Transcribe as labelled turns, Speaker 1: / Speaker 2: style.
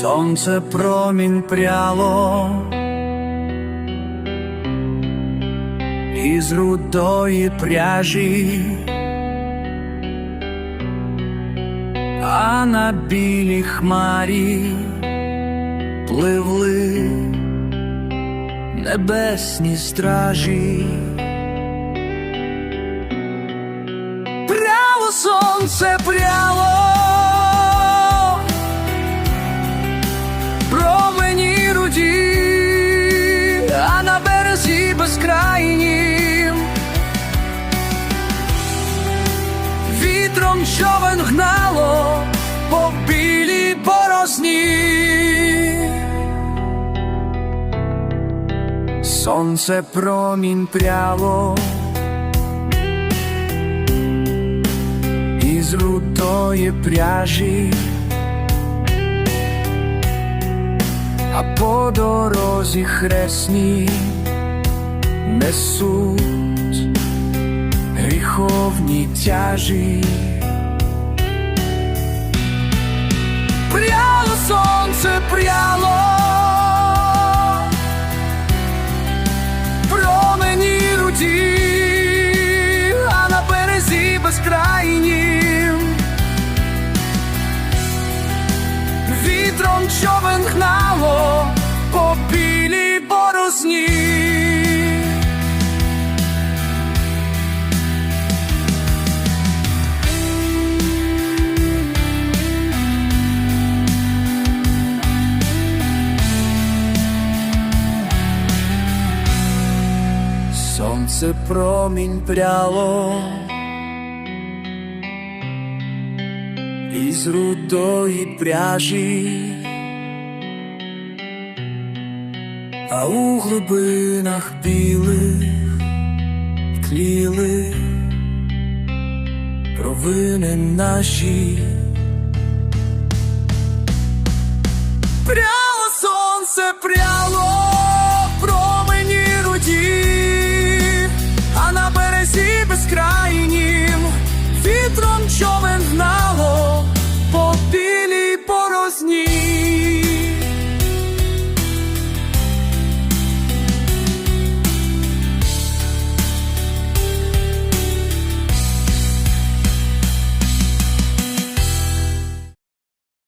Speaker 1: сонце промінь пряло, із рудої пряжі, а на білій хмарі пливли небесні стражі. Вітром човен гнало по білій порозні. Сонце промінь пряло. із рудої пряжі, а по дорозі хресні несуть гріховні тяжі. Пряло сонце пряло, промені руді, а на березі безкрайнім вітром човен гнало по Сонце промінь пряло із рудої пряжі, а у глибинах білих тліли провини наші. Пряло сонце пряло.